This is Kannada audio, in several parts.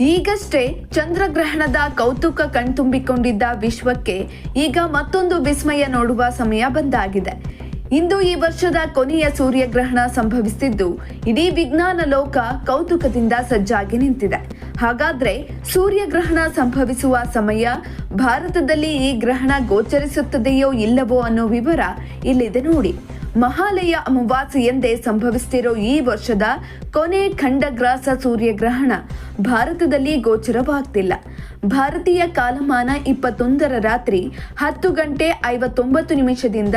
ಈಗಷ್ಟೇ ಚಂದ್ರಗ್ರಹಣದ ಕೌತುಕ ಕಣ್ತುಂಬಿಕೊಂಡಿದ್ದ ವಿಶ್ವಕ್ಕೆ ಈಗ ಮತ್ತೊಂದು ವಿಸ್ಮಯ ನೋಡುವ ಸಮಯ ಬಂದಾಗಿದೆ. ಇಂದು ಈ ವರ್ಷದ ಕೊನೆಯ ಸೂರ್ಯಗ್ರಹಣ ಸಂಭವಿಸಿದ್ದು ಇಡೀ ವಿಜ್ಞಾನ ಲೋಕ ಕೌತುಕದಿಂದ ಸಜ್ಜಾಗಿ ನಿಂತಿದೆ. ಹಾಗಾದ್ರೆ ಸೂರ್ಯಗ್ರಹಣ ಸಂಭವಿಸುವ ಸಮಯ ಭಾರತದಲ್ಲಿ ಈ ಗ್ರಹಣ ಗೋಚರಿಸುತ್ತದೆಯೋ ಇಲ್ಲವೋ ಅನ್ನೋ ವಿವರ ಇಲ್ಲಿದೆ ನೋಡಿ. ಮಹಾಲಯ ಅಮಾವಾಸ್ಯೆಯಂದೇ ಸಂಭವಿಸುತ್ತಿರೋ ಈ ವರ್ಷದ ಕೊನೆ ಖಂಡಗ್ರಾಸ ಸೂರ್ಯಗ್ರಹಣ ಭಾರತದಲ್ಲಿ ಗೋಚರವಾಗ್ತಿಲ್ಲ. ಭಾರತೀಯ ಕಾಲಮಾನ ಇಪ್ಪತ್ತೊಂದರ ರಾತ್ರಿ ಹತ್ತು ಗಂಟೆ ಐವತ್ತೊಂಬತ್ತು ನಿಮಿಷದಿಂದ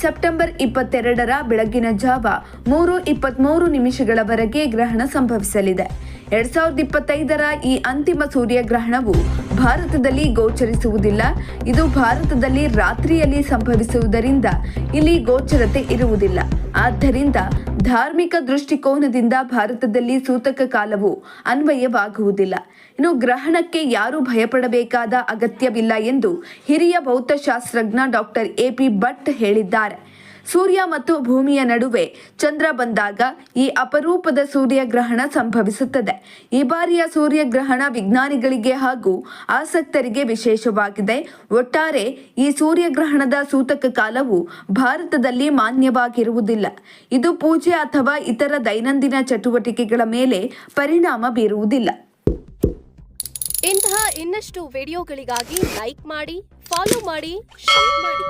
ಸೆಪ್ಟೆಂಬರ್ ಇಪ್ಪತ್ತೆರಡರ ಬೆಳಗಿನ ಜಾವ ಮೂರು ಇಪ್ಪತ್ತ್ಮೂರು ನಿಮಿಷಗಳವರೆಗೆ ಗ್ರಹಣ ಸಂಭವಿಸಲಿದೆ. ಎರಡ್ ಸಾವಿರದ ಇಪ್ಪತ್ತೈದರ ಈ ಅಂತಿಮ ಸೂರ್ಯಗ್ರಹಣವು ಭಾರತದಲ್ಲಿ ಗೋಚರಿಸುವುದಿಲ್ಲ. ಇದು ಭಾರತದಲ್ಲಿ ರಾತ್ರಿಯಲ್ಲಿ ಸಂಭವಿಸುವುದರಿಂದ ಇಲ್ಲಿ ಗೋಚರತೆ ಇರುವುದಿಲ್ಲ. ಆದ್ದರಿಂದ ಧಾರ್ಮಿಕ ದೃಷ್ಟಿಕೋನದಿಂದ ಭಾರತದಲ್ಲಿ ಸೂತಕ ಕಾಲವು ಅನ್ವಯವಾಗುವುದಿಲ್ಲ. ಇನ್ನು ಗ್ರಹಣಕ್ಕೆ ಯಾರೂ ಭಯಪಡಬೇಕಾದ ಅಗತ್ಯವಿಲ್ಲ ಎಂದು ಹಿರಿಯ ಭೌತಶಾಸ್ತ್ರಜ್ಞ ಡಾಕ್ಟರ್ ಎಪಿ ಭಟ್ ಹೇಳಿದ್ದಾರೆ. ಸೂರ್ಯ ಮತ್ತು ಭೂಮಿಯ ನಡುವೆ ಚಂದ್ರ ಬಂದಾಗ ಈ ಅಪರೂಪದ ಸೂರ್ಯಗ್ರಹಣ ಸಂಭವಿಸುತ್ತದೆ. ಈ ಬಾರಿಯ ಸೂರ್ಯಗ್ರಹಣ ವಿಜ್ಞಾನಿಗಳಿಗೆ ಹಾಗೂ ಆಸಕ್ತರಿಗೆ ವಿಶೇಷವಾಗಿದೆ. ಒಟ್ಟಾರೆ ಈ ಸೂರ್ಯಗ್ರಹಣದ ಸೂತಕ ಕಾಲವು ಭಾರತದಲ್ಲಿ ಮಾನ್ಯವಾಗಿರುವುದಿಲ್ಲ. ಇದು ಪೂಜೆ ಅಥವಾ ಇತರ ದೈನಂದಿನ ಚಟುವಟಿಕೆಗಳ ಮೇಲೆ ಪರಿಣಾಮ ಬೀರುವುದಿಲ್ಲ. ಇಂತಹ ಇನ್ನಷ್ಟು ವಿಡಿಯೋಗಳಿಗಾಗಿ ಲೈಕ್ ಮಾಡಿ, ಫಾಲೋ ಮಾಡಿ, ಶೇರ್ ಮಾಡಿ.